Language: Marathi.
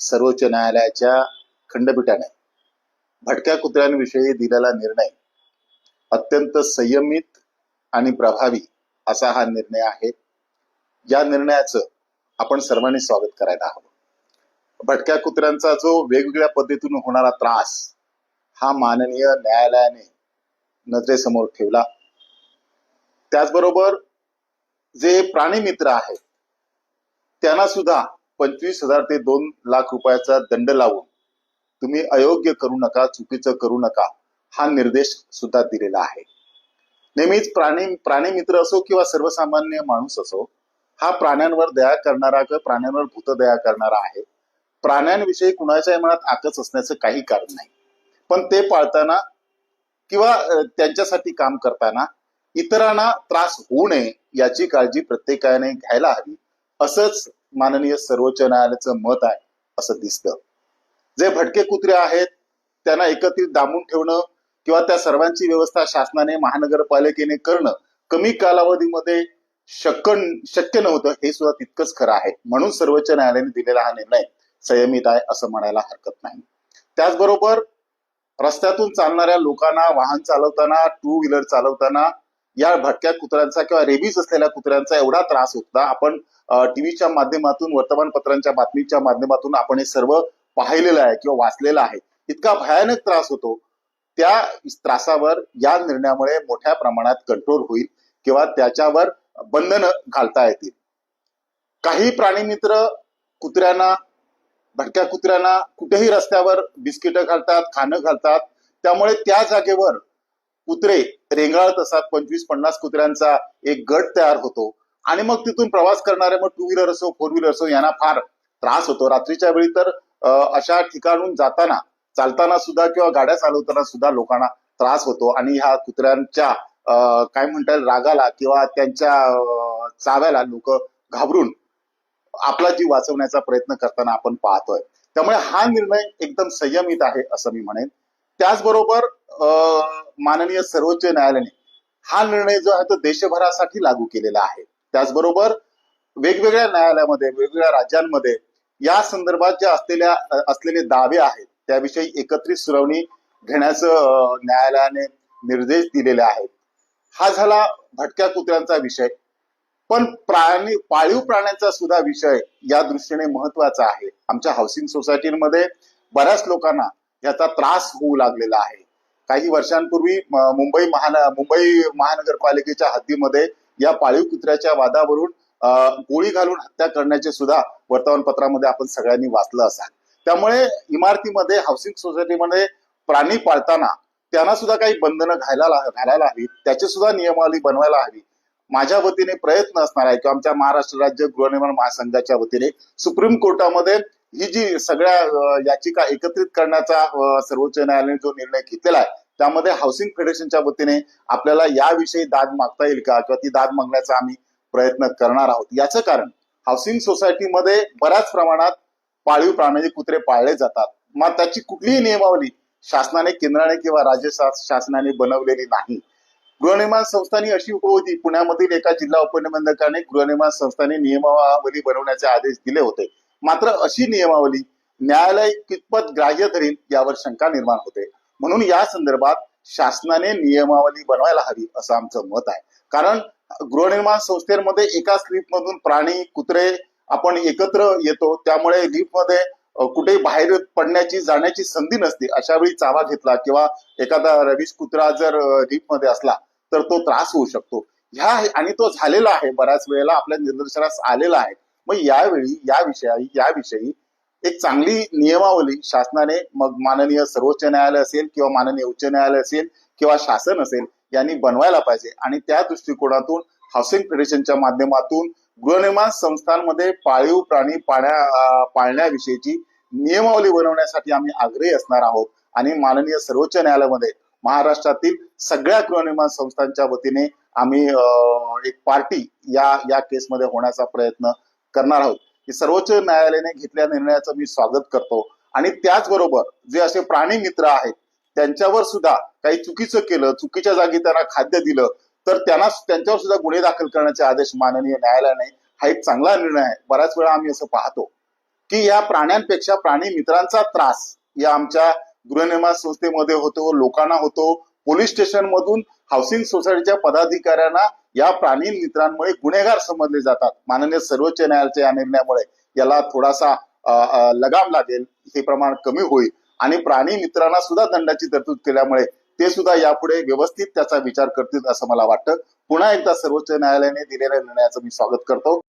सर्वोच्च न्यायालयाच्या खंडपीठाने भटक्या कुत्र्यांविषयी दिलेला निर्णय अत्यंत संयमित आणि प्रभावी असा हा निर्णय आहे. या निर्णयाचं आपण सर्वांनी स्वागत करायला हवं. भटक्या कुत्र्यांचा जो वेगवेगळ्या पद्धतीने होणारा त्रास हा माननीय न्यायालयाने नजरेसमोर ठेवला. त्याचबरोबर जे प्राणी मित्र आहेत त्यांना सुद्धा पंचवीस हजार ते दोन लाख रुपयाचा दंड लावून तुम्ही अयोग्य करू नका चुकीचं करू नका हा निर्देश सुद्धा दिलेला आहे. नेहमीच प्राणी प्राणी मित्र असो किंवा सर्वसामान्य माणूस असो हा प्राण्यांवर दया करणारा किंवा प्राण्यांवर भूतदया करणारा आहे. प्राण्यांविषयी कुणाच्याही मनात आकच असण्याचं काही कारण नाही. पण ते पाळताना किंवा त्यांच्यासाठी काम करताना इतरांना त्रास होऊ नये याची काळजी प्रत्येकाने घ्यायला हवी. असंच माननीय सर्वोच्च न्यायालयाचं मत आहे असं दिसतं. जे भटके कुत्रे आहेत त्यांना एकत्रित दामून ठेवणं किंवा त्या सर्वांची व्यवस्था शासनाने महानगरपालिकेने करणं कमी कालावधीमध्ये शक्य शक्य नव्हतं हे सुद्धा तितकंच खरं आहे. म्हणून सर्वोच्च न्यायालयाने दिलेला हा निर्णय संयमित आहे असं म्हणायला हरकत नाही. त्याचबरोबर रस्त्यातून चालणाऱ्या लोकांना वाहन चालवताना टू व्हीलर चालवताना या भटक्या कुत्र्यांचा किंवा रेबीज असलेल्या कुत्र्यांचा एवढा त्रास होता आपण टीव्हीच्या माध्यमातून वर्तमानपत्रांच्या बातमीच्या माध्यमातून आपण हे सर्व पाहिलेलं आहे किंवा वाचलेलं आहे. इतका भयानक त्रास होतो. त्या त्रासावर या निर्णयामुळे मोठ्या प्रमाणात कंट्रोल होईल किंवा त्याच्यावर बंधनं घालता येतील. काही प्राणी मित्र कुत्र्यांना भटक्या कुत्र्यांना कुठेही रस्त्यावर बिस्किटं घालतात खाणं घालतात. त्यामुळे त्या जागेवर कुत्रे रेंगाळत असतात पंचवीस पन्नास कुत्र्यांचा एक गट तयार होतो. आणि मग तिथून प्रवास करणारे मग टू व्हीलर असो फोर व्हीलर असो यांना फार त्रास होतो. रात्रीच्या वेळी तर अशा ठिकाणून जाताना चालताना सुद्धा किंवा गाड्या चालवताना सुद्धा लोकांना त्रास होतो. आणि ह्या कुत्र्यांच्या अं, काय म्हणता येईल रागाला किंवा त्यांच्या चाव्याला लोक घाबरून आपला जीव वाचवण्याचा प्रयत्न करताना आपण पाहतोय. त्यामुळे हा निर्णय एकदम संयमित आहे असं मी म्हणेन. त्याचबरोबर अं, माननीय सर्वोच्च न्यायालयाने हा निर्णय जो आहे तो देशभरासाठी लागू केलेला आहे. त्याचबरोबर वेगवेगळ्या न्यायालयामध्ये वेगवेगळ्या राज्यांमध्ये या संदर्भात ज्या असलेल्या असलेले दावे आहेत त्याविषयी एकत्रित सुनावणी घेण्याचं न्यायालयाने निर्देश दिलेले आहेत. हा झाला भटक्या कुत्र्यांचा विषय. पण प्राणी पाळीव प्राण्यांचा सुद्धा विषय या दृष्टीने महत्त्वाचा आहे. आमच्या हाऊसिंग सोसायटीमध्ये बऱ्याच लोकांना याचा त्रास होऊ लागलेला आहे. काही वर्षांपूर्वी मुंबई महान मुंबई महानगरपालिकेच्या हद्दीमध्ये या पाळीव कुत्र्याच्या वादावरून गोळी घालून हत्या करण्याचे सुद्धा वर्तमानपत्रामध्ये आपण सगळ्यांनी वाचलं असाल. त्यामुळे इमारतीमध्ये हाऊसिंग सोसायटीमध्ये प्राणी पाळताना त्यांना सुद्धा काही बंधनं घालायला घालायला हवीत. त्याची सुद्धा नियमावली बनवायला हवी. माझ्या वतीने प्रयत्न असणार आहे किंवा आमच्या महाराष्ट्र राज्य गृहनिर्माण महासंघाच्या वतीने सुप्रीम कोर्टामध्ये ही जी सगळ्या याचिका एकत्रित करण्याचा सर्वोच्च न्यायालयाने जो निर्णय घेतलेला आहे त्यामध्ये हाऊसिंग फेडरेशनच्या वतीने आपल्याला याविषयी दाद मागता येईल का? किंवा ती दाद मागण्याचा आम्ही प्रयत्न करणार आहोत. याचं कारण हाऊसिंग सोसायटीमध्ये बऱ्याच प्रमाणात पाळीव प्राण्याचे कुत्रे पाळले जातात. मग त्याची कुठलीही नियमावली शासनाने केंद्राने किंवा राज्य शासनाने बनवलेली नाही. गृहनिर्माण संस्थांनी अशी होती पुण्यामधील एका जिल्हा उपनिबंधकाने गृहनिर्माण संस्थांनी नियमावली बनवण्याचे आदेश दिले होते. मात्र अशी नियमावली न्यायालय कितपत ग्राह्य धरेल यावर शंका निर्माण होते. म्हणून या संदर्भात शासनाने नियमावली बनवायला हवी असं आमचं मत आहे. कारण गृहनिर्माण संस्थेमध्ये एका स्लिपमधून प्राणी कुत्रे आपण एकत्र येतो त्यामुळे लिफ्टमध्ये कुठे बाहेर पडण्याची जाण्याची संधी नसते. अशा वेळी चावा घेतला किंवा एखादा रवीश कुत्रा जर लिफ्टमध्ये असला तर तो त्रास होऊ शकतो. ह्या आणि तो झालेला आहे. बऱ्याच वेळेला आपल्या निदर्शनास आलेला आहे. मग यावेळी या विषयी याविषयी एक चांगली नियमावली शासनाने मग माननीय सर्वोच्च न्यायालय असेल किंवा माननीय उच्च न्यायालय असेल किंवा शासन असेल यांनी बनवायला पाहिजे. आणि त्या दृष्टिकोनातून हाऊसिंग फेडरेशनच्या माध्यमातून गृहनिर्माण संस्थांमध्ये पाळीव प्राणी पाळण्या पाळण्याविषयीची नियमावली बनवण्यासाठी आम्ही आग्रही असणार आहोत. आणि माननीय सर्वोच्च न्यायालयामध्ये महाराष्ट्रातील सगळ्या गृहनिर्माण संस्थांच्या वतीने आम्ही अं, एक पार्टी या या केसमध्ये होण्याचा प्रयत्न करणार आहोत. की सर्वोच्च न्यायालयाने घेतलेल्या निर्णयाचं मी स्वागत करतो. आणि त्याचबरोबर जे असे प्राणी मित्र आहेत त्यांच्यावर सुद्धा काही चुकीचं केलं चुकीच्या जागी त्यांना खाद्य दिलं तर त्यांना त्यांच्यावर सुद्धा गुन्हे दाखल करण्याचे आदेश माननीय न्यायालयाने हा एक चांगला निर्णय आहे. बऱ्याच वेळा आम्ही असं पाहतो की या प्राण्यांपेक्षा प्राणी मित्रांचा त्रास या आमच्या गृहनिर्माण संस्थेमध्ये होतो लोकांना होतो. पोलीस स्टेशन मधून हाऊसिंग सोसायटीच्या पदाधिकाऱ्यांना या प्राणी मित्रांमुळे गुन्हेगार समजले जातात. माननीय सर्वोच्च न्यायालयाच्या या निर्णयामुळे याला थोडासा लगाम लागेल हे प्रमाण कमी होईल. आणि प्राणी मित्रांना सुद्धा दंडाची तरतूद केल्यामुळे ते सुद्धा यापुढे व्यवस्थित त्याचा विचार करतील असं मला वाटतं. पुन्हा एकदा सर्वोच्च न्यायालयाने दिलेल्या निर्णयाचं मी स्वागत करतो.